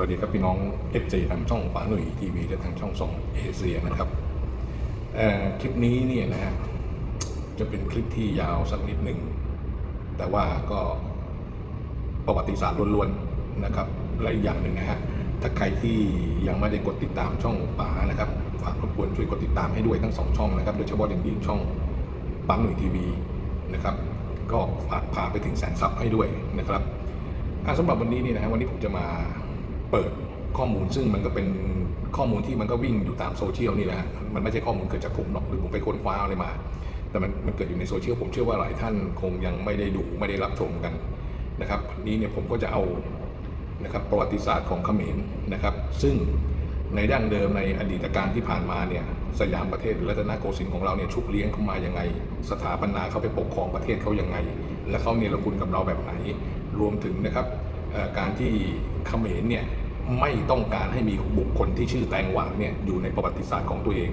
วัสดีครับพี่น้องเอฟซีทางช่องป๋าหนุ่ยทีวีและทางช่องสองเอเชียนะครับคลิปนี้เนี่ยนะฮะจะเป็นคลิปที่ยาวสักนิดหนึ่ง แต่ว่าก็ประวัติศาสตร์ล้วนๆนะครับและอีกอย่างหนึ่งนะฮะถ้าใครที่ยังไม่ได้กดติดตามช่องป๋านะครับฝากรบกวนช่วยกดติดตามให้ด้วยทั้งสองช่องนะครับโดยเฉพาะอย่างยิ่งช่องป๋าหนุ่ยทีวีนะครับ ก็ฝากพาไปถึงแสนซับให้ด้วยนะครับสำหรับวันนี้นี่นะฮะวันนี้ผมจะมา เปิดข้อมูลซึ่งมันก็เป็นข้อมูลที่มันก็วิ่งอยู่ตามโซเชียลนี่แหละมันไม่ใช่ข้อมูลเกิดจากผมหรอกหรือผมไปค้นคว้าอะไรมา แต่มันมันเกิดอยู่ในโซเชียลผมเชื่อว่าหลายท่านคงยังไม่ได้ดูไม่ได้รับชมกันนะครับนี้เนี่ยผมก็จะเอานะครับประวัติศาสตร์ของเขมรนะครับ ซึ่งในดั้งเดิมในอดีตการที่ผ่านมาเนี่ยสยามประเทศหรือรัตนโกสินทร์ของเราเนี่ยชุบเลี้ยงเข้ามายังไง สถาปนาเขาไปปกครองประเทศเขายังไง และเขาเนรคุณกับเราแบบไหน รวมถึงนะครับการที่เขมรเนี่ย ไม่ต้องการให้มีบุคคลที่ชื่อแตงหวางเนี่ยอยู่ในประวัติศาสตร์ของตัวเอง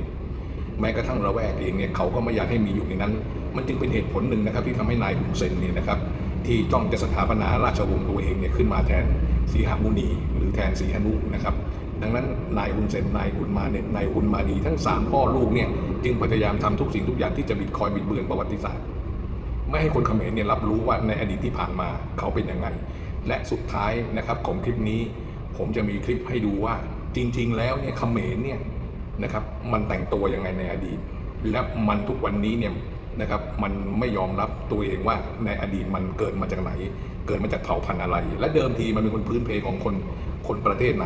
แม้กระทั่งระแวกเองเนี่ยเขาก็ไม่อยากให้มีอยู่ในนั้น มันจึงเป็นเหตุผลหนึ่งนะครับที่ทำให้นายฮุนเซนเนี่ยนะครับที่จ้องจะสถาปนาราชวงศ์ตัวเองเนี่ยขึ้นมาแทนสีหมุนี หรือแทนสีหนุนะครับดังนั้นนายฮุนเซนนายฮุนมาเน็ตนายฮุนมาดีทั้งสามพ่อลูกเนี่ยจึงพยายามทำทุกสิ่งทุกอย่างที่จะบิดคอยบิดเบือนประวัติศาสตร์ ไม่ให้คนเขมรเนี่ยรับรู้ว่าในอดีตที่ผ่านมาเขาเป็นยังไง และสุดท้ายนะครับของคลิปนี้ ผมจะมีคลิปให้ดูว่าจริง ๆ แล้วเนี่ยเขมรเนี่ยนะครับมันแต่งตัวยังไงในอดีต และมันทุกวันนี้เนี่ยนะครับมันไม่ยอมรับตัวเองว่าในอดีตมันเกิดมาจากไหน เกิดมาจากเผ่าพันธุ์อะไร และเดิมทีมันเป็นคนพื้นเพของคนคนประเทศไหน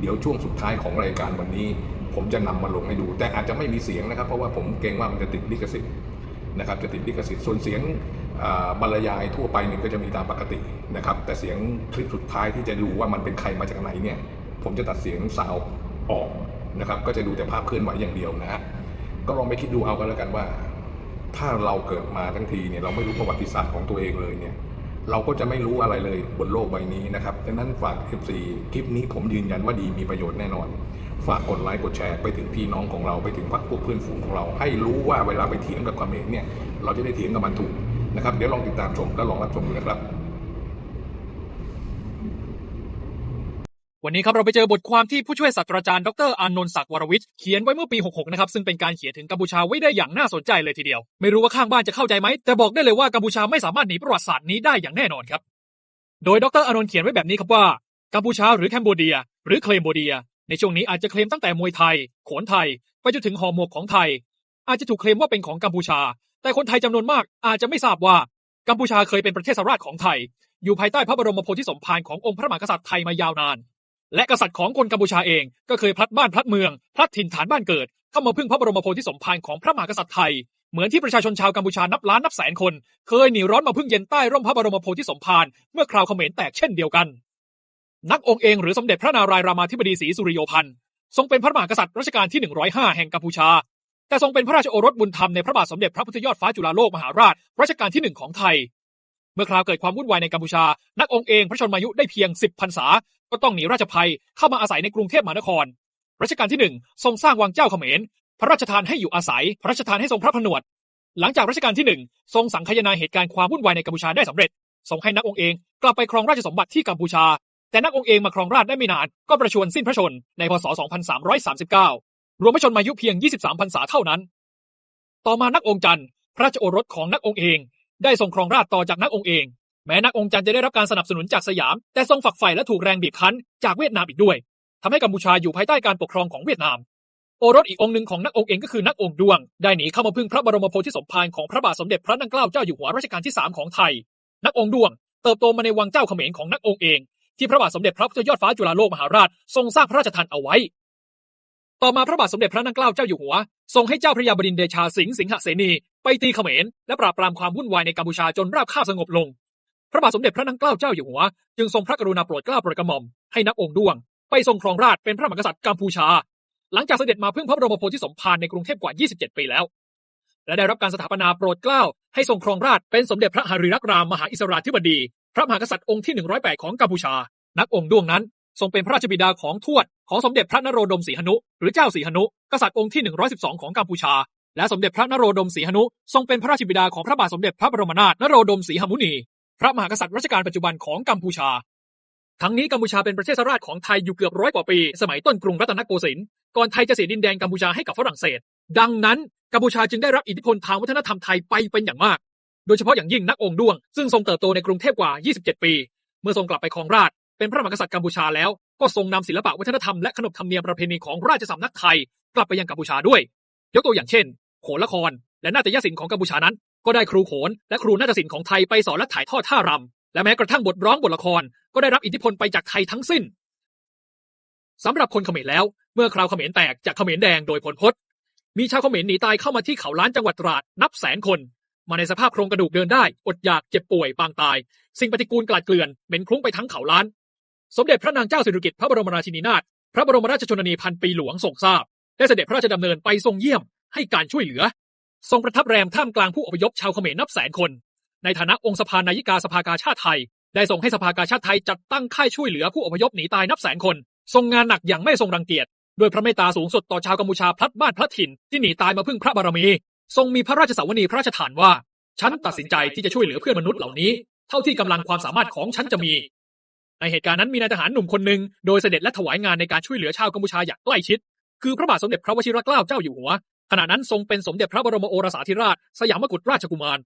เดี๋ยวช่วงสุดท้ายของรายการวันนี้ ผมจะนำมาลงให้ดู แต่อาจจะไม่มีเสียงนะครับ เพราะว่าผมเกรงว่ามันจะติดลิขสิทธิ์นะครับจะติดลิขสิทธิ์ส่วนเสียง บรรยายทั่วไปเนี่ยก็จะมีตามปกตินะครับ แต่เสียงคลิปสุดท้ายที่จะดูว่ามันเป็นใครมาจากไหนเนี่ยผมจะตัดเสียงซาวออกนะครับก็จะดูแต่ภาพเคลื่อนไหวอย่างเดียวนะฮะก็ลองไปคิดดูเอากันแล้วกันว่า ถ้าเราเกิดมาทั้งทีเนี่ยเราไม่รู้ประวัติศาสตร์ของตัวเองเลยเนี่ยเราก็จะไม่รู้อะไรเลยบนโลกใบนี้นะครับดังนั้นฝาก FC คลิปนี้ผมยืนยันว่าดีมีประโยชน์แน่นอน ฝากกดไลค์กดแชร์ไปถึงพี่น้องของเราไปถึงพรรคพวกเพื่อนฝูงของเรา ให้รู้ว่าเวลาไปเถียงกับความเห็นเนี่ยเราจะได้เถียงกับมันถูก นะครับเดี๋ยวลองติดตามชมและลองรับชมดูนะครับวันนี้ครับเราไปเจอบทความที่ผู้ช่วยศาสตราจารย์ดรอานนท์ศักดิ์วรวิทย์เขียนไว้เมื่อปี 66 นะครับ ซึ่งเป็นการเขียนถึงกัมพูชาไว้ได้อย่างน่าสนใจเลยทีเดียว ไม่รู้ว่าข้างบ้านจะเข้าใจไหม แต่บอกได้เลยว่ากัมพูชาไม่สามารถหนีประวัติศาสตร์นี้ได้อย่างแน่นอนครับ โดยดรอานนท์เขียนไว้แบบนี้ครับว่ากัมพูชาหรือแคนโบเดีย หรือเคลมโบเดีย ในช่วงนี้อาจจะเคลมตั้งแต่มวยไทย โขนไทย ไปจนถึงห่อหมวกของไทย อาจจะถูกเคลมว่าเป็นของกัมพูชา แต่คนไทยจำนวนมากอาจจะไม่ทราบว่ากัมพูชาเคยเป็นประเทศสราชของไทย อยู่ภายใต้พระบรมโพธิสมภารขององค์พระมหากษัตริย์ไทยมายาวนาน และกษัตริย์ของคนกัมพูชาเองก็เคยพลัดบ้านพลัดเมืองพลัดถิ่นฐานบ้านเกิด เข้ามาพึ่งพระบรมโพธิสมภารของพระมหากษัตริย์ไทยเหมือนที่ประชาชนชาวกัมพูชานับล้านนับแสนคน เคยหนีร้อนมาพึ่งเย็นใต้ร่มพระบรมโพธิสมภารเมื่อคราวเขมรแตกเช่นเดียวกัน นักองค์เองหรือสมเด็จพระนารายณ์รามาธิบดีศรีสุริโยพันธ์ทรงเป็นพระมหากษัตริย์รัชกาลที่ 105 แห่งกัมพูชา แต่ทรงเป็นพระราชโอรสบุญธรรมในพระบาทสมเด็จพระพุทธยอดฟ้าจุฬาโลกมหาราชรัชกาลที่หนึ่งของไทย เมื่อคราวเกิดความวุ่นวายในกัมพูชา นักองค์เองพระชนมายุได้เพียง10พรรษา ก็ต้องหนีราชภัยเข้ามาอาศัยในกรุงเทพมหานคร รัชกาลที่หนึ่งทรงสร้างวังเจ้าเขมร พระราชทานให้อยู่อาศัย พระราชทานให้ทรงพระผนวด หลังจากรัชกาลที่หนึ่งทรงสังคายนาเหตุการณ์ความวุ่นวายในกัมพูชาได้สำเร็จทรงให้นักองค์เองกลับไปครองราชสมบัติที่กัมพูชา แต่นักองค์เองมาครองราชได้ไม่นานก็ประชวรสิ้นพระชนในพศ 2339 รวมพระชนมายุเพียง 23 พรรษาเท่านั้น ต่อมานักองค์จันทร์พระราชโอรสของนักองค์เอง ได้ทรงครองราชต่อจากนักองค์เอง แม้นักองค์จันทร์จะได้รับการสนับสนุนจากสยาม แต่ทรงฝักใฝ่และถูกแรงบีบคั้นจากเวียดนามอีกด้วยทำให้กัมพูชาอยู่ภายใต้การปกครองของเวียดนาม โอรสอีกองค์หนึ่งของนักองค์เองก็คือนักองค์ดวง ได้หนีเข้ามาพึ่งพระบรมโพธิสมภารของพระบาทสมเด็จพระนั่งเกล้าเจ้าอยู่หัวรัชกาลที่สามของไทย นักองค์ดวง เติบโตมาในวังเจ้าเขมรของนักองค์เองที่พระบาทสมเด็จพระพุทธยอดฟ้าจุฬาโลกมหาราชทรงสร้างพระราชทานเอาไว้ ต่อมาพระบาทสมเด็จพระนั่งเกล้าเจ้าอยู่หัว ทรงให้เจ้าพระยาบดินเดชาสิงห์สิงหเสนี ไปตีเขมร และปราบปรามความวุ่นวายในกัมพูชาจนราบคาบสงบลง พระบาทสมเด็จพระนั่งเกล้าเจ้าอยู่หัว จึงทรงพระกรุณาโปรดเกล้าโปรดกระหม่อมให้นักองค์ดวง ไปทรงครองราชเป็นพระมหากษัตริย์กัมพูชา หลังจากเสด็จมาพึ่งพระบรมโพธิสมภารในกรุงเทพกว่า 27 ปีแล้ว และได้รับการสถาปนาโปรดเกล้าให้ทรงครองราชเป็นสมเด็จพระหฤรักรามมหาอิสราธิบดี พระมหากษัตริย์องค์ที่ 108 ของกัมพูชา นักองค์ดวงนั้น ทรงเป็นพระราชบิดาของทวด ของสมเด็จพระนโรดมศรีหนุ หรือเจ้าศรีหนุ กษัตริย์องค์ที่ 112 ของกัมพูชา และสมเด็จพระนโรดมศรีหนุ ทรงเป็นพระราชบิดาของพระบาทสมเด็จพระบรมนาถนโรดมศรีหมุนี พระมหากษัตริย์รัชกาลปัจจุบันของกัมพูชา ทั้งนี้กัมพูชาเป็นประเทศราชของไทยอยู่เกือบร้อยกว่าปี สมัยต้นกรุงรัตนโกสินทร์ ก่อนไทยจะเสียดินแดนกัมพูชาให้กับฝรั่งเศส ดังนั้นกัมพูชาจึงได้รับอิทธิพลทางวัฒนธรรมไทยไปเป็นอย่างมาก โดยเฉพาะอย่างยิ่งนักองค์ด้วง ซึ่งทรงเติบโตในกรุงเทพกว่า 27 ปี เมื่อทรงกลับไปครองราช เป็นพระมหากษัตริย์กัมพูชาแล้วก็ทรงนำศิลปะวัฒนธรรมและขนบธรรมเนียมประเพณีของราชสำนักไทย กลับไปยังกัมพูชาด้วย ยกตัวอย่างเช่น โขนละคร และนาฏยศิลป์ของกัมพูชานั้น ก็ได้ครูโขนและครูนาฏศิลป์ของไทยไปสอนและถ่ายทอดท่ารำและแม้กระทั่งบทร้องบทละคร ก็ได้รับอิทธิพลไปจากไทยทั้งสิ้นสำหรับคนเขมรแล้ว เมื่อคราวเขมรแตกจากเขมรแดงโดยพลพศมีชาวเขมรหนีตายเข้ามาที่เขาล้านจังหวัดตราดนับแสนคน มาในสภาพโครงกระดูกเดินได้ อดอยากเจ็บป่วยปางตาย สิ่งปฏิกูลกลาดเกลื่อนเหม็นคลุ้งไปทั้งเขาล้าน สมเด็จพระนางเจ้าสิริกิติ์พระบรมราชินีนาถพระบรมราชชนนีพันปีหลวงทรงทราบได้เสด็จพระราชดำเนินไปทรงเยี่ยมให้การช่วยเหลือ ทรงประทับแรมท่ามกลางผู้อพยพชาวเขมรนับแสนคน ในฐานะองค์สภานายิกาสภากาชาติไทย ได้ส่งให้สภากาชาติไทยจัดตั้งค่ายช่วยเหลือผู้อพยพหนีตายนับแสนคน ทรงงานหนักอย่างไม่ทรงรังเกียจด้วยพระเมตตาสูงสุดต่อชาวกัมพูชาพลัดบ้านพลัดถิ่นที่หนีตายมาพึ่งพระบารมี ทรงมีพระราชสาวนีพระราชทานว่า ฉันตัดสินใจที่จะช่วยเหลือเพื่อนมนุษย์เหล่านี้ เท่าที่กำลังความสามารถของฉันจะมี ในเหตุการณ์นั้นมีนายทหารหนุ่มคนหนึ่งโดยเสด็จและถวายงานในการช่วยเหลือชาวกัมพูชาอย่างใกล้ชิด คือพระบาทสมเด็จพระวชิรเกล้าเจ้าอยู่หัว ขณะนั้นทรงเป็นสมเด็จพระบรมโอรสาธิราช สยามกุฎราชกุมาร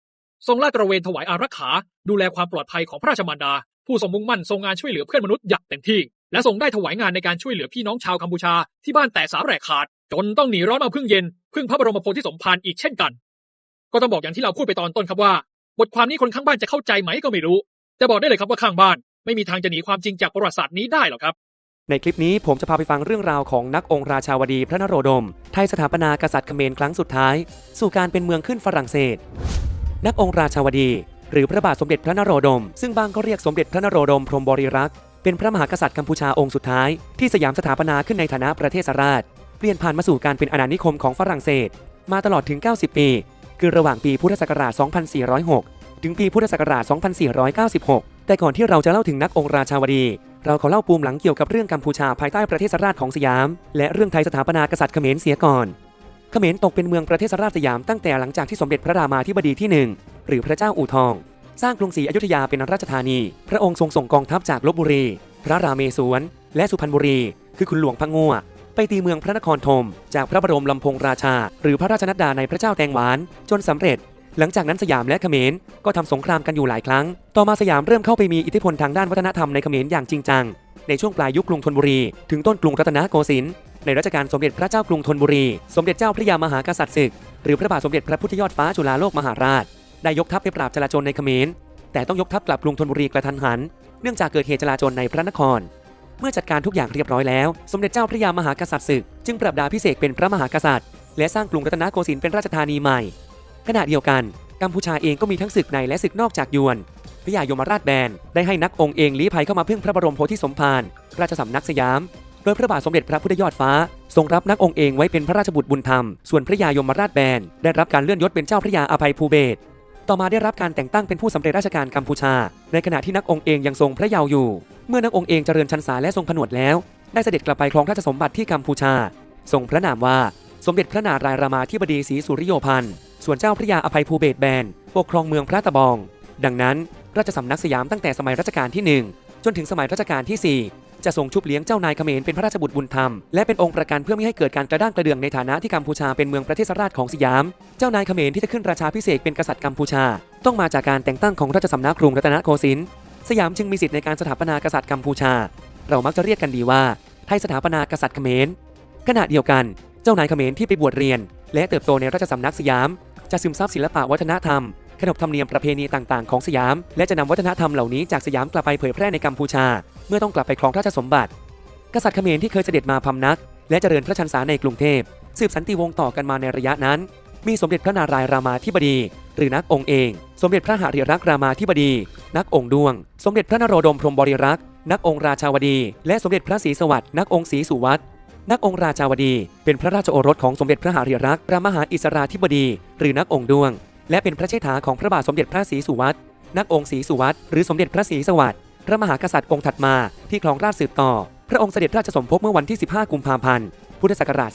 ทรงลาดตระเวนถวายอารักขา ดูแลความปลอดภัยของพระราชมารดา ผู้ทรงมุ่งมั่นทรงงานช่วยเหลือเพื่อนมนุษย์อย่างเต็มที่ และทรงได้ถวายงานในการช่วยเหลือพี่น้องชาวกัมพูชาที่บ้านแต่สาแหรกขาด จนต้องหนีร้อนมาพึ่งเย็นพึ่งพระบรมโพธิสมภารอีกเช่นกัน ก็ต้องบอกอย่างที่เราพูดไปตอนต้นครับว่า บทความนี้คนข้างบ้านจะเข้าใจไหมก็ไม่รู้ แต่บอกได้เลยครับว่าข้างบ้าน ไม่มีทางจะหนีความจริงจากประวัติศาสตร์นี้ได้หรอกครับ ในคลิปนี้ผมจะพาไปฟังเรื่องราวของนักองค์ราชาวดีพระนโรดม ไทยสถาปนากษัตริย์เขมรครั้งสุดท้าย สู่การเป็นเมืองขึ้นฝรั่งเศส นักองค์ราชาวดี หรือพระบาทสมเด็จพระนโรดม ซึ่งบางก็เรียกสมเด็จพระนโรดมพรหมบริรักษ์เป็นพระมหากษัตริย์กัมพูชาองค์สุดท้ายที่สยามสถาปนาขึ้นในฐานะประเทศราช เปลี่ยนผ่านมาสู่การเป็นอาณานิคมของฝรั่งเศส มาตลอดถึง 90 ปี คือระหว่างปีพุทธศักราช 2406 ถึงปีพุทธศักราช 2496 แต่ก่อนที่เราจะเล่าถึงนักองค์ราชาวดี เราขอเล่าปูมหลังเกี่ยวกับเรื่องกัมพูชาภายใต้ประเทศราชของสยาม และเรื่องไทยสถาปนากษัตริย์เขมรเสียก่อน เขมรตกเป็นเมืองประเทศราชสยามตั้งแต่หลังจากที่สมเด็จพระรามาธิบดีที่หนึ่งหรือพระเจ้าอู่ทอง สร้างกรุงศรีอยุธยาเป็นราชธานี พระองค์ทรงส่งกองทัพจากลบบุรี พระราเมศวร และสุพรรณบุรี คือคุณหลวงพะงัวไปตีเมืองพระนครธมจากพระบรมลำพงราชา หรือพระราชนัดดาในพระเจ้าแตงหวานจนสำเร็จ หลังจากนั้นสยามและเขมรก็ทำสงครามกันอยู่หลายครั้ง ต่อมาสยามเริ่มเข้าไปมีอิทธิพลทางด้านวัฒนธรรมในเขมรอย่างจริงจัง ในช่วงปลายยุคกรุงธนบุรี ถึงต้นกรุงรัตนโกสินทร์ในรัชกาลสมเด็จพระเจ้ากรุงธนบุรี สมเด็จเจ้าพระยามหากษัตริย์ศึก หรือพระบาทสมเด็จพระพุทธยอดฟ้าจุฬาโลกมหาราช ได้ยกทัพไปปราบจลาจลในเขมร แต่ต้องยกทัพกลับกรุงธนบุรีกระทันหัน เนื่องจากเกิดเหตุจลาจลในพระนคร เมื่อจัดการทุกอย่างเรียบร้อยแล้ว สมเด็จเจ้าพระยามหากษัตริย์ศึก จึงปรับดาพิเศษเป็นพระมหากษัตริย์ และสร้างกรุงรัตนโกสินทร์เป็นราชธานีใหม่ ขณะเดียวกันกัมพูชาเองก็มีทั้งศึกในและศึกนอกจากยวน พระยายมราชแบนได้ให้นักองค์เองลี้ภัยเข้ามาพึ่งพระบรมโพธิสมภารราชสำนักสยามโดยพระบาทสมเด็จพระพุทธยอดฟ้า ทรงรับนักองค์เองไว้เป็นพระราชบุตรบุญธรรม ส่วนพระยายมราชแบนได้รับการเลื่อนยศเป็นเจ้าพระยาอภัยภูเบศต่อมาได้รับการแต่งตั้งเป็นผู้สำเร็จราชการกัมพูชา ในขณะที่นักองค์เองยังทรงพระเยาว์อยู่ เมื่อนักองค์เองเจริญชันษาและทรงผนวดแล้ว ได้เสด็จกลับไปครองราชสมบัติที่กัมพูชา ทรงพระนามว่าสมเด็จพระนารายณ์รามาธิบดีศรีสุริโยพันธ์ ส่วนเจ้าพระยาอภัยภูเบศแบนปกครองเมืองพระตะบอง ดังนั้นราชสำนักสยามตั้งแต่สมัยรัชกาลที่ 1 จนถึงสมัยรัชกาลที่ 4 จะทรงชุบเลี้ยงเจ้านายเขมรเป็นพระราชบุตรบุญธรรม และเป็นองค์ประกันเพื่อไม่ให้เกิดการกระด้างกระเดื่องในฐานะที่กัมพูชาเป็นเมืองประเทศราชของสยาม เจ้านายเขมรที่จะขึ้นราชาพิเศษเป็นกษัตริย์กัมพูชา ต้องมาจากการแต่งตั้งของราชสำนักกรุงรัตนโกสินทร์สยามจึงมีสิทธิ์ในการสถาปนากษัตริย์กัมพูชา เรามักจะเรียกกันดีว่าไทยสถาปนากษัตริย์เขมรขณะเดียวกัน เจ้านายเขมรที่ไปบวชเรียน และเติบโตในราชสำนักสยาม จะซึมซับศิลปะวัฒนธรรม ขนบธรรมเนียมประเพณีต่างๆ ของสยาม และจะนำวัฒนธรรมเหล่านี้จากสยามกลับไปเผยแพร่ในกัมพูชา เมื่อต้องกลับไปครองราชสมบัติ กษัตริย์เขมรที่เคยเสด็จมาพำนัก และเจริญพระชันษาในกรุงเทพสืบสันติวงศ์ต่อกันมาในระยะนั้น มีสมเด็จพระนารายณ์รามาธิบดี หรือนักองค์เอง สมเด็จพระหฤรักษ์รามาธิบดี นักองค์ดวง สมเด็จพระนโรดมพรมบริรักษ์นักองค์ราชาวดี และสมเด็จพระศรีสวัสดิ์นักองค์ศรีสุวัตร นักองค์ราชาวดี เป็นพระราชโอรสของสมเด็จพระหฤรักษ์พระมหาอิสราธิบดี หรือนักองค์ดวง และเป็นพระเชษฐาของพระบาทสมเด็จพระศรีสุวัตนักองค์ศรีสุวัตหรือสมเด็จพระศรีสวัสดิ์พระมหากษัตริย์องค์ถัดมาที่ครองราชสืบต่อ พระองค์เสด็จราชสมภพเมื่อวันที่ 15 กุมภาพันธ์ พุทธศักราช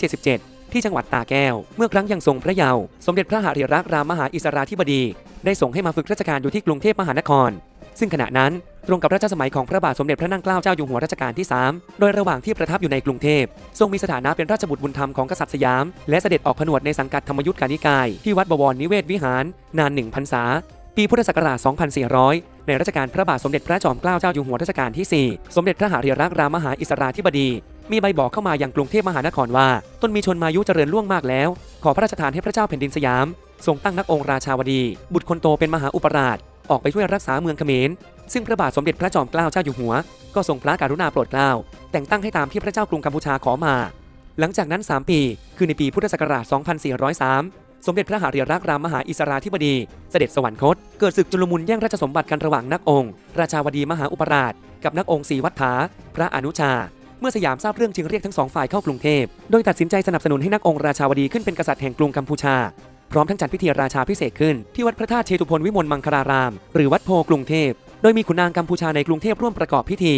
2377 ที่จังหวัดตาแก้ว เมื่อครั้งยังทรงพระเยาว์สมเด็จพระหฤรักษ์รามมหาอิสราธิบดี ได้ส่งให้มาฝึกราชการอยู่ที่กรุงเทพมหานคร ซึ่งขณะนั้น ตรงกับรัชสมัยของพระบาทสมเด็จพระนั่งเกล้าเจ้าอยู่หัวรัชกาลที่ 3 โดยระหว่างที่ประทับอยู่ในกรุงเทพ ทรงมีสถานะเป็นราชบุตรบุญธรรมของกษัตริย์สยาม และเสด็จออกผนวดในสังกัดธรรมยุทธกานิกาย ที่วัดบวรนิเวศวิหาร นานหนึ่งพรรษา ปีพุทธศักราช 2400 ในรัชกาลพระบาทสมเด็จพระจอมเกล้าเจ้าอยู่หัวรัชกาลที่ 4 สมเด็จพระหฤรักษ์รามหาอิสราธิบดี มีใบบอกเข้ามาอยังกรุงเทพมหานครว่าตนมีชนมายุเจริญล่วงมากแล้ว ขอพระราชทานให้พระเจ้าแผ่นดินสยามทรงตั้งนักองค์ราชาวดี บุตรคนโตเป็นมหาอุปราชออกไปช่วยรักษาเมืองเขมร ซึ่งพระบาทสมเด็จพระจอมเกล้าเจ้าอยู่หัว ก็ทรงพระกรุณาโปรดเกล้า แต่งตั้งให้ตามที่พระเจ้ากรุงกัมพูชาขอมา หลังจากนั้น 3 ปี คือในปีพุทธศักราช 2403 สมเด็จพระหฤรักษ์รามมหาอิสราธิบดี เสด็จสวรรคต เกิดศึกจุลมุนแย่งราชสมบัติกันระหว่างนักองค์ ราชาวดีมหาอุปราช กับนักองค์ศรีวัฏฐาพระอนุชา เมื่อสยามทราบเรื่องจึงเรียกทั้งสองฝ่ายเข้ากรุงเทพ โดยตัดสินใจสนับสนุนให้นักองค์ราชาวดีขึ้นเป็นกษัตริย์แห่งกรุงกัมพูชาพร้อมทั้งจัดพิธีราชาพิเศษขึ้นที่วัดพระธาตุเชตุพนวิมลมังคลาราม หรือวัดโพกรุงเทพ โดยมีขุนนางกัมพูชาในกรุงเทพร่วมประกอบพิธี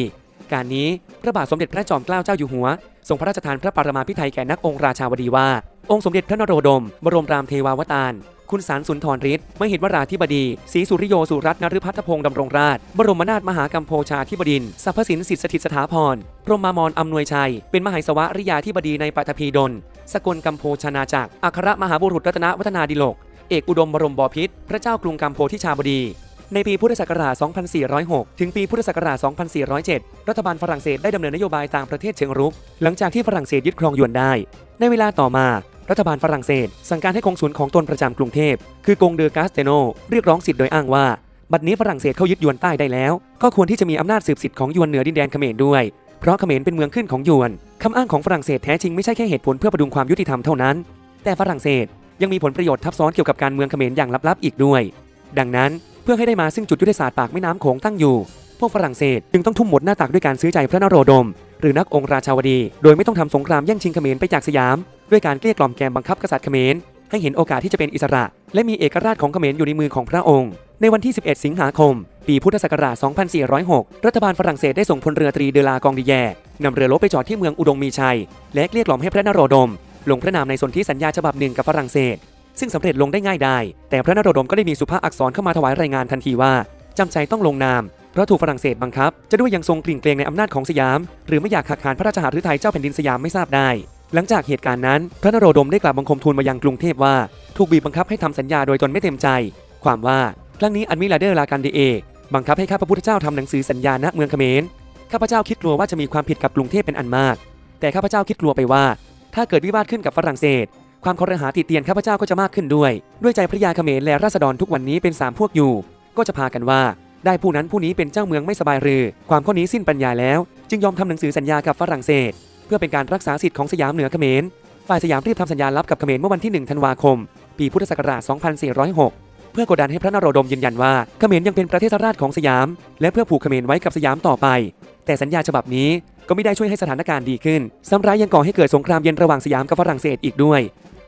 การนี้พระบาทสมเด็จพระจอมเกล้าเจ้าอยู่หัวทรงพระราชทานพระปรมาภิไธยแก่นักองค์ราชาวดีว่า องค์สมเด็จพระนโรดม บรมรามเทวาวตารคุณสารสุนทรฤทธิ์มหิดวราธิบดีศรีสุริโยสุรัตนฤพัฒพงศ์ดำรงราช บรมนาถมหากัมโพชาธิบดินทร์สรรพสินสิทธิสถิตสถาพรพรหมามรอำนวยชัย เป็นมหาสวริยาธิบดีในปัตภีดล สกลกัมโพชนาจักรอัครมหาบุรุษรัตนวัฒนาดิโลก เอกอุดมบรมบพิตรพระเจ้ากรุงกัมโพทิชาบดี ในปีพุทธศักราช 2406 ถึงปีพุทธศักราช 2407 รัฐบาลฝรั่งเศสได้ดำเนินนโยบายต่างประเทศเชิงรุก หลังจากที่ฝรั่งเศสยึดครองยวนได้ ในเวลาต่อมา รัฐบาลฝรั่งเศส สั่งการให้กองศูนย์ของตนประจำกรุงเทพ คือกงเดอกาสเตโน เรียกร้องสิทธิ์โดยอ้างว่า บัดนี้ฝรั่งเศสเข้ายึดยวนใต้ได้แล้ว ก็ควรที่จะมีอำนาจสืบสิทธิ์ของยวนเหนือดินแดนเขมรด้วย เพราะเขมรเป็นเมืองขึ้นของยวน คำอ้างของฝรั่งเศสแท้จริงไม่ใช่แค่เหตุผลเพื่อประดุงความยุติธรรมเท่านั้น แต่ฝรั่งเศสยังมีผลประโยชน์ทับซ้อนเกี่ยวกับการเมืองเขมรอย่างลับๆอีกด้วย ดังนั้น พื่อให้ได้มาซึ่งจุดยุทธศาสตร์ปากแม่น้ำโขงตั้งอยู่ พวกฝรั่งเศสจึงต้องทุ่มหมดหน้าตักด้วยการซื้อใจพระนโรดม หรือนักองค์ราชาวดี โดยไม่ต้องทำสงครามแย่งชิงเขมรไปจากสยาม ด้วยการเกลี้ยกล่อมแกมบังคับกษัตริย์เขมรให้เห็นโอกาสที่จะเป็นอิสระ และมีเอกราชของเขมรอยู่ในมือของพระองค์ ในวันที่ 11 สิงหาคม ปีพุทธศักราช 2406 รัฐบาลฝรั่งเศสได้ส่งพลเรือตรีเดลากองดิแยนำเรือรบไปจอดที่เมืองอุดงมีชัย และเกลี้ยกล่อมให้พระนโรดม ลงพระนามในสนธิสัญญาฉบับหนึ่งกับฝรั่งเศส ซึ่งสำเร็จลงได้ง่ายได้ แต่พระนโรดมก็ได้มีสุภาพอักษรเข้ามาถวายรายงานทันทีว่าจำใจต้องลงนาม เพราะถูกฝรั่งเศสบังคับ จะด้วยยังทรงกลิ่นเกรงในอำนาจของสยาม หรือไม่อยากขัดขานพระราชหฤทัยเจ้าแผ่นดินสยามไม่ทราบได้ หลังจากเหตุการณ์นั้น พระนโรดมได้กราบบังคมทูลมายังกรุงเทพว่า ถูกบีบบังคับให้ทำสัญญาโดยตนไม่เต็มใจ ความว่าครั้งนี้อันมิลาเดอร์ลากันเดเอบังคับให้ข้าพระพุทธเจ้าทำหนังสือสัญญาณเมืองเขมรข้าพเจ้าคิดกลัวว่าจะมีความผิดกับกรุงเทพเป็นอันมาก แต่ข้าพเจ้าคิดกลัวไปว่า ถ้าเกิดวิวาทขึ้นกับฝรั่งเศส ความคอรหาติเตียนข้าพเจ้าก็จะมากขึ้นด้วย ด้วยใจพระยาเขมรและราษฎรทุกวันนี้เป็นสามพวกอยู่ ก็จะพากันว่า ได้ผู้นั้นผู้นี้เป็นเจ้าเมืองไม่สบายหรือ ความข้อนี้สิ้นปัญญาแล้ว จึงยอมทำหนังสือสัญญากับฝรั่งเศส เพื่อเป็นการรักษาสิทธิ์ของสยามเหนือเขมรฝ่ายสยามรีบทำสัญญาลับกับเขมรเมื่อวันที่ 1 ธันวาคม ปีพุทธศักราช 2406 เพื่อกดดันให้พระนโรดมยืนยันว่าเขมรยังเป็นประเทศราชของสยาม และเพื่อผูกเขมรไว้กับสยามต่อไป แต่สัญญาฉบับนี้ก็ไม่ได้ช่วยให้สถานการณ์ดีขึ้นซ้ำร้ายยังก่อให้เกิดสงครามเย็นระหว่างสยามกับฝรั่งเศสอีกด้วย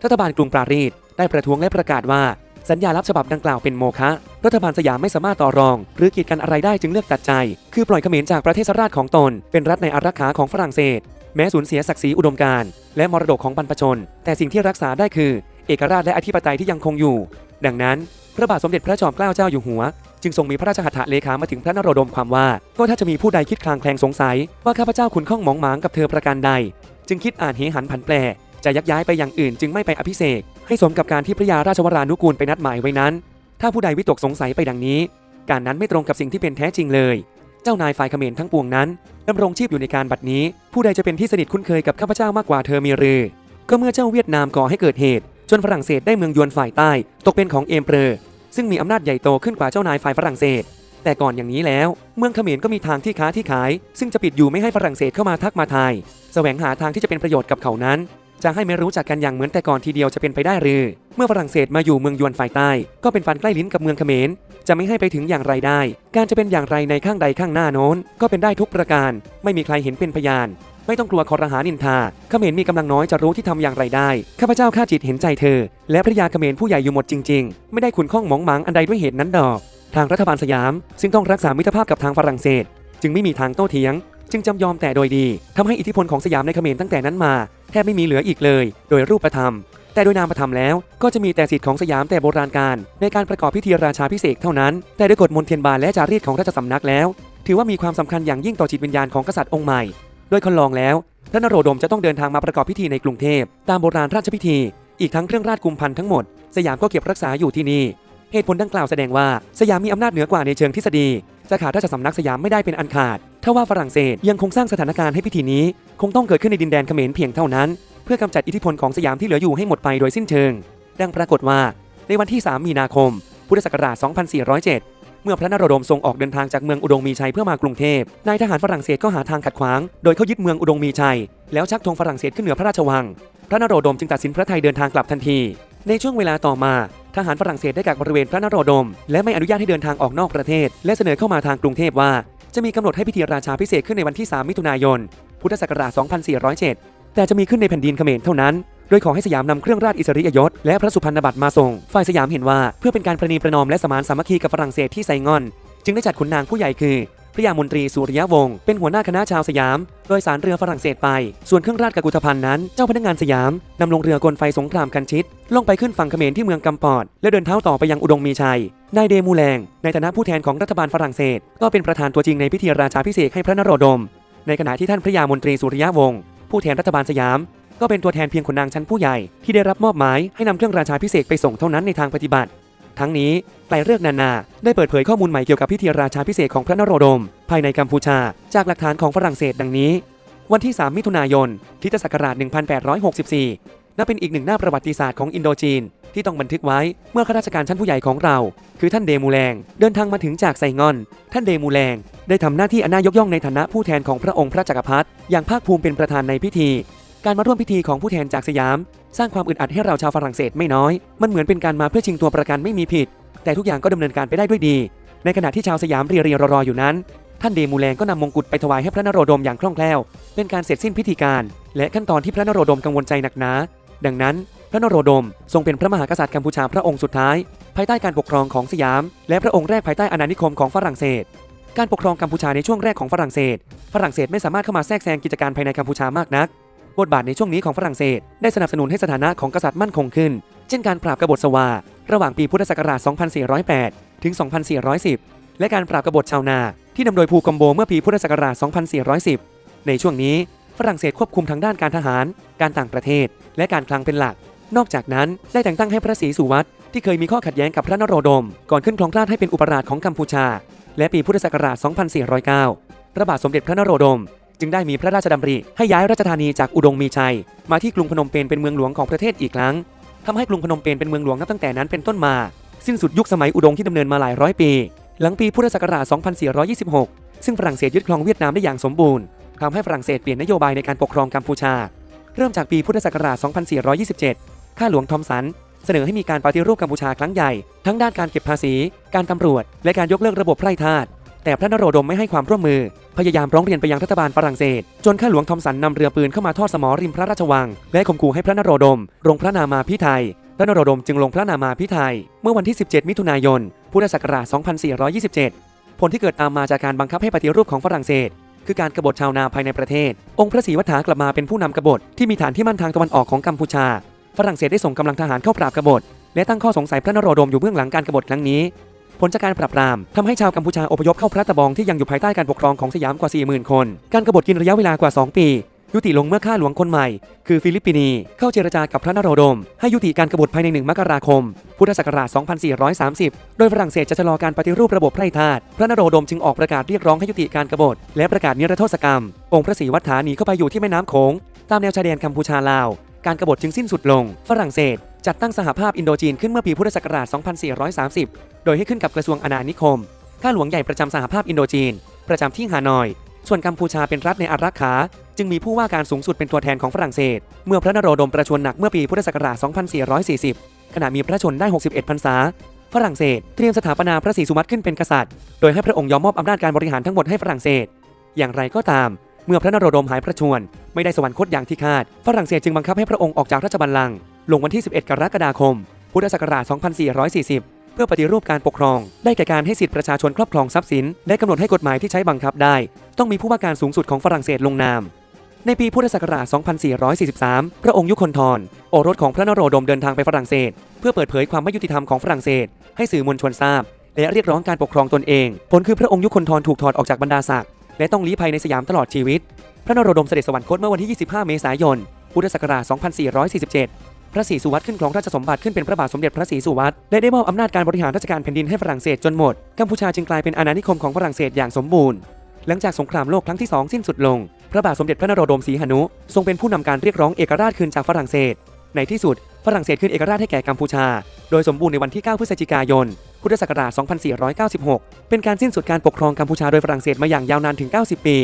รัฐบาลกรุงปารีสได้ประท้วงและประกาศว่า สัญญาลับฉบับดังกล่าวเป็นโมฆะรัฐบาลสยามไม่สามารถต่อรอง หรือกีดกันอะไรได้จึงเลือกตัดใจ คือปล่อยเขมรจากประเทศราชของตน เป็นรัฐในอารักขาของฝรั่งเศส แม้สูญเสียศักดิ์ศรีอุดมการณ์และมรดกของบรรพชน แต่สิ่งที่รักษาได้คือ เอกราชและอธิปไตยที่ยังคงอยู่ ดังนั้นพระบาทสมเด็จพระจอมเกล้าเจ้าอยู่หัว จึงทรงมีพระราชหัตถเลขามาถึงพระนโรดมความว่า ก็ถ้าจะมีผู้ใดคิดคลางแคลงสงสัย ว่าข้าพเจ้าขุนข้องหมองหมางกับเธอประการใด จึงคิดอ่านเหหันผันแปร จะยักย้ายไปอย่างอื่นจึงไม่ไปอภิเษกให้สมกับการที่พระยาราชวรานุกูลไปนัดหมายไว้นั้น ถ้าผู้ใดวิตกสงสัยไปดังนี้ การนั้นไม่ตรงกับสิ่งที่เป็นแท้จริงเลย เจ้านายฝ่ายเขมรทั้งปวงนั้นดำรงชีพอยู่ในการบัดนี้ ผู้ใดจะเป็นที่สนิทคุ้นเคยกับข้าพเจ้ามากกว่าเธอมีหรือก็เมื่อเจ้าเวียดนามก่อให้เกิดเหตุ จนฝรั่งเศสได้เมืองยวนฝ่ายใต้ ตกเป็นของเอมเปอร์ซึ่งมีอำนาจใหญ่โตขึ้นกว่าเจ้านายฝ่ายฝรั่งเศส แต่ก่อนอย่างนี้แล้ว เมืองเขมรก็มีทางที่ค้าที่ขาย ซึ่งจะปิดอยู่ไม่ให้ฝรั่งเศสเข้ามาทักมาทายแสวงหาทางที่จะเป็นประโยชน์กับเขานั้น จะให้ไม่รู้จักกันอย่างเหมือนแต่ก่อนทีเดียวจะเป็นไปได้หรือ เมื่อฝรั่งเศสมาอยู่เมืองยวนฝ่ายใต้ ก็เป็นฟันใกล้ลิ้นกับเมืองเขมร จะไม่ให้ไปถึงอย่างไรได้ การจะเป็นอย่างไรในข้างใดข้างหน้าโน้น ก็เป็นได้ทุกประการ ไม่มีใครเห็นเป็นพยาน ไม่ต้องกลัวคอรหานินทาเขมรมีกำลังน้อยจะรู้ที่ทำอย่างไรได้ข้าพเจ้าข้าจิตเห็นใจเธอ และพระยาเขมรผู้ใหญ่อยู่หมดจริง ๆ ไม่ได้ขุนข้องหมองหมังอันใดด้วยเหตุนั้นดอก ทางรัฐบาลสยาม ซึ่งต้องรักษามิตรภาพกับทางฝรั่งเศส จึงไม่มีทางโต้เถียง จึงจำยอมแต่โดยดีทำให้อิทธิพลของสยามในเขมรตั้งแต่นั้นมา แทบไม่มีเหลืออีกเลย โดยรูปธรรม แต่โดยนามธรรมแล้วก็จะมีแต่สิทธิ์ของสยามแต่โบราณการในการประกอบพิธีราชาพิเศษเท่านั้น แต่ด้วยกฎมนเทียนบานและจารีตของราชสำนักแล้ว ถือว่ามีความสำคัญอย่างยิ่งต่อจิตวิญญาณของกษัตริย์องค์ใหม่โดยคนลองแล้วพระนโรดมจะต้องเดินทางมาประกอบพิธีในกรุงเทพตามโบราณราชพิธี อีกทั้งเครื่องราชกุมพันธ์ทั้งหมด สยามก็เก็บรักษาอยู่ที่นี่เหตุผลดังกล่าวแสดงว่าสยามมีอำนาจเหนือกว่าในเชิงทฤษฎีจะขาดราชสำนักสยามไม่ได้เป็นอันขาดถ้าว่าฝรั่งเศสยังคงสร้างสถานการณ์ให้พิธีนี้ คงต้องเกิดขึ้นในดินแดนเขมรเพียงเท่านั้น เพื่อกำจัดอิทธิพลของสยามที่เหลืออยู่ให้หมดไปโดยสิ้นเชิง ดังปรากฏว่าในวันที่ 3 มีนาคม พุทธศักราช 2407 เมื่อพระนโรดมทรงออกเดินทางจากเมืองอุดงมีชัยเพื่อมากรุงเทพ นายทหารฝรั่งเศสก็หาทางขัดขวาง โดยเขายึดเมืองอุดงมีชัย แล้วชักธงฝรั่งเศสขึ้นเหนือพระราชวัง พระนโรดมจึงตัดสินพระไทยเดินทางกลับทันที ในช่วงเวลาต่อมา ทหารฝรั่งเศสได้กักบริเวณพระนโรดม และไม่อนุญาตให้เดินทางออกนอกประเทศ และเสนอเข้ามาทางกรุงเทพว่าจะมีกำหนดให้พิธีราชาพิเศษขึ้นในวันที่ 3 มิถุนายน พุทธศักราช 2407 แต่จะมีขึ้นในแผ่นดินเขมรเท่านั้น โดยขอให้สยามนำเครื่องราชอิสริยยศและพระสุพรรณบัตรมาส่ง ฝ่ายสยามเห็นว่าเพื่อเป็นการประนีประนอมและสมานสามัคคีกับฝรั่งเศสที่ไซงอน จึงได้จัดขุนนางผู้ใหญ่คือพระยามนตรีสุริยวงศ์เป็นหัวหน้าคณะชาวสยาม โดยสารเรือฝรั่งเศสไป ส่วนเครื่องราชกุฏภัณฑ์นั้น เจ้าพนักงานสยามนำลงเรือกลไฟสงครามกันชิด ล่องไปขึ้นฝั่งเขมรที่เมืองกำปอด และเดินเท้าต่อไปยังอุดงมีชัย นายเดมูแลง ในฐานะผู้แทนของรัฐบาลฝรั่งเศส ก็เป็นประธานตัวจริงในพิธีราชาพิเศษให้พระนโรดม ในขณะที่ท่านพระยามนตรีสุริยะวงศ์ผู้แทนรัฐบาลสยาม ก็เป็นตัวแทนเพียงคนนางชั้นผู้ใหญ่ที่ได้รับมอบหมายให้นำเครื่องราชาพิเศษไปส่งเท่านั้นในทางปฏิบัติ ทั้งนี้ไกลเลือกนานา ได้เปิดเผยข้อมูลใหม่เกี่ยวกับพิธีราชาพิเศษของพระนโรดม ภายในกัมพูชา จากหลักฐานของฝรั่งเศสดังนี้ วันที่ 3 มิถุนายนคริสตศักราช 1864นับเป็นอีกหนึ่งหน้าประวัติศาสตร์ของอินโดจีน ที่ต้องบันทึกไว้เมื่อข้าราชการชั้นผู้ใหญ่ของเรา คือท่านเดมูแลงเดินทางมาถึงจากไซงอน ท่านเดมูแลงได้ทำหน้าที่อันน่ายกย่องในฐานะผู้แทนของพระองค์พระจักรพรรดิอย่างภาคภูมิเป็นประธานในพิธี การมาร่วมพิธีของผู้แทนจากสยาม สร้างความอึดอัดให้เราชาวฝรั่งเศสไม่น้อย มันเหมือนเป็นการมาเพื่อชิงตัวประกันไม่มีผิด แต่ทุกอย่างก็ดำเนินการไปได้ด้วยดี ในขณะที่ชาวสยามเรียเรียรอรออยู่นั้น ท่านเดมูแลงก็นำมงกุฎไปถวายให้พระนโรดมอย่างคล่องแคล่ว เป็นการเสร็จสิ้นพิธีการ และขั้นตอนที่พระนโรดมกังวลใจหนักหนาดังนั้น พระนโรดม ทรงเป็นพระมหากษัตริย์กัมพูชาพระองค์สุดท้าย ภายใต้การปกครองของสยาม และพระองค์แรกภายใต้อาณานิคมของฝรั่งเศส การปกครองกัมพูชาในช่วงแรกของฝรั่งเศส ฝรั่งเศสไม่สามารถเข้ามาแทรกแซงกิจการภายในกัมพูชามากนัก บทบาทในช่วงนี้ของฝรั่งเศส ได้สนับสนุนให้สถานะของกษัตริย์มั่นคงขึ้น เช่นการปราบกบฏสวา ระหว่างปีพุทธศักราช 2408 ถึง 2410 และการปราบกบฏชาวนา ที่นำโดยภูกอมโบเมื่อปีพุทธศักราช 2410 ในช่วงนี้ฝรั่งเศสควบคุมทางด้านการทหาร การต่างประเทศ และการคลังเป็นหลัก นอกจากนั้นได้แต่งตั้งให้พระศรีสุวัตที่เคยมีข้อขัดแย้งกับพระนโรดม ก่อนขึ้นครองราชให้เป็นอุปราชของกัมพูชา และปีพุทธศักราช 2409 พระบาทสมเด็จพระนโรดม จึงได้มีพระราชดำริให้ย้ายราชธานีจากอุดงมีชัย มาที่กรุงพนมเปญเป็นเมืองหลวงของประเทศอีกครั้งทำให้กรุงพนมเปญเป็นเมืองหลวงนับตั้งแต่นั้นเป็นต้นมา สิ้นสุดยุคสมัยอุดงที่ดำเนินมาหลายร้อยปี หลังปีพุทธศักราช 2426 ซึ่งฝรั่งเศสยึดครองเวียดนามได้อย่างสมบูรณ์ทำให้ฝรั่งเศสเปลี่ยนนโยบายในการปกครองกัมพูชา เริ่มจากปีพุทธศักราช 2427 ข้าหลวงทอมสัน เสนอให้มีการปฏิรูปกัมพูชาครั้งใหญ่ ทั้งด้านการเก็บภาษี การตำรวจ และการยกเลิกระบบไพร่ทาสแต่พระนโรดมไม่ให้ความร่วมมือ พยายามร้องเรียนไปยังรัฐบาลฝรั่งเศส จนข้าหลวงทอมสันนำเรือปืนเข้ามาทอดสมอริมพระราชวัง และข่มขู่ให้พระนโรดมลงพระนามาพิไทยพระนโรดมจึงลงพระนามาพิไทยเมื่อวันที่ 17 มิถุนายน พุทธศักราช 2427 ผลที่เกิดตามมาจากการบังคับให้ปฏิรูปของฝรั่งเศส คือการกบฏชาวนาภายในประเทศ องค์พระศรีวัฒนากลับมาเป็นผู้นำกบฏที่มีฐานที่มั่นทางตะวันออกของกัมพูชา ฝรั่งเศสได้ส่งกำลังทหารเข้าปราบกบฏ และตั้งข้อสงสัยพระนโรดมอยู่เบื้องหลังการกบฏครั้งนี้ ผลจากการปราบปรามทำให้ชาวกัมพูชาอพยพเข้าพระตะบองที่ยังอยู่ภายใต้การปกครองของสยามกว่า 40,000 คน การกบฏกินระยะเวลากว่า 2 ปี ยุติลงเมื่อข้าหลวงคนใหม่ คือฟิลิปปินีเข้าเจรจากับพระนโรดม ให้ยุติการกบฏภายในหนึ่งมกราคม พุทธศักราช 2430 โดยฝรั่งเศสจะชะลอการปฏิรูประบบไพร่ทาสพระนโรดมจึงออกประกาศเรียกร้องให้ยุติการกบฏและประกาศนิรโทษกรรม องค์พระศรีวัฒนาหนีเข้าไปอยู่ที่แม่น้ำโขงตามแนวชายแดนกัมพูชาลาว การกบฏจึงสิ้นสุดลง ฝรั่งเศส จัดตั้งสหภาพอินโดจีนขึ้นเมื่อปีพุทธศักราช 2430 โดยให้ขึ้นกับกระทรวงอาณานิคม ข้าหลวงใหญ่ประจำสหภาพอินโดจีน ประจำที่ฮานอย ส่วนกัมพูชาเป็นรัฐในอารักขา จึงมีผู้ว่าการสูงสุดเป็นตัวแทนของฝรั่งเศส เมื่อพระนโรดมประชวรหนักเมื่อปีพุทธศักราช 2440 ขณะมีพระชนได้ 61 พรรษา ฝรั่งเศสเตรียมสถาปนาพระศรีสุวัตขึ้นเป็นกษัตริย์ โดยให้พระองค์ยอมมอบอำนาจการบริหารทั้งหมดให้ฝรั่งเศส อย่างไรก็ตาม เมื่อพระนโรดมหายพระชวรไม่ได้สวรรคตอย่างที่คาด ฝรั่งเศสจึงบังคับให้พระองค์ออกจากราชบัลลังก์ลงวันที่ 11 กรกฎาคม พุทธศักราช 2440 เพื่อปฏิรูปการปกครอง ได้แก่การให้สิทธิประชาชนครอบครองทรัพย์สิน และกำหนดให้กฎหมายที่ใช้บังคับได้ ต้องมีผู้ว่าการสูงสุดของฝรั่งเศสลงนาม ในปีพุทธศักราช 2443 พระองค์ยุคนทร โอรสของพระนโรดมเดินทางไปฝรั่งเศส เพื่อเปิดเผยความไม่ยุติธรรมของฝรั่งเศส ให้สื่อมวลชนทราบ และเรียกร้องการปกครองตนเอง ผลคือพระองค์ยุคนทรถูกถอดออกจากบรรดาศักดิ์ และต้องลี้ภัยในสยามตลอดชีวิต พระนโรดมเสด็จสวรรคตเมื่อวันที่ 25 เมษายน พุทธศักราช 2447 พระศรีสุวัตขึ้นครองราชสมบัติขึ้นเป็นพระบาทสมเด็จพระศรีสุวัตและได้มอบอำนาจการบริหารราชการแผ่นดินให้ฝรั่งเศสจนหมด กัมพูชาจึงกลายเป็นอาณานิคมของฝรั่งเศสอย่างสมบูรณ์ หลังจากสงครามโลกครั้งที่สองสิ้นสุดลง พระบาทสมเด็จพระนโรดมศรีหนุ ทรงเป็นผู้นำการเรียกร้องเอกราชคืนจากฝรั่งเศส ในที่สุดฝรั่งเศสคืนเอกราชให้แก่กัมพูชา โดยสมบูรณ์ในวันที่ 9 พฤศจิกายน พุทธศักราช 2496 เป็นการสิ้นสุดการปกครองกัมพูชาโดยฝรั่งเศสมาอย่างยาวนานถึง 90 ปี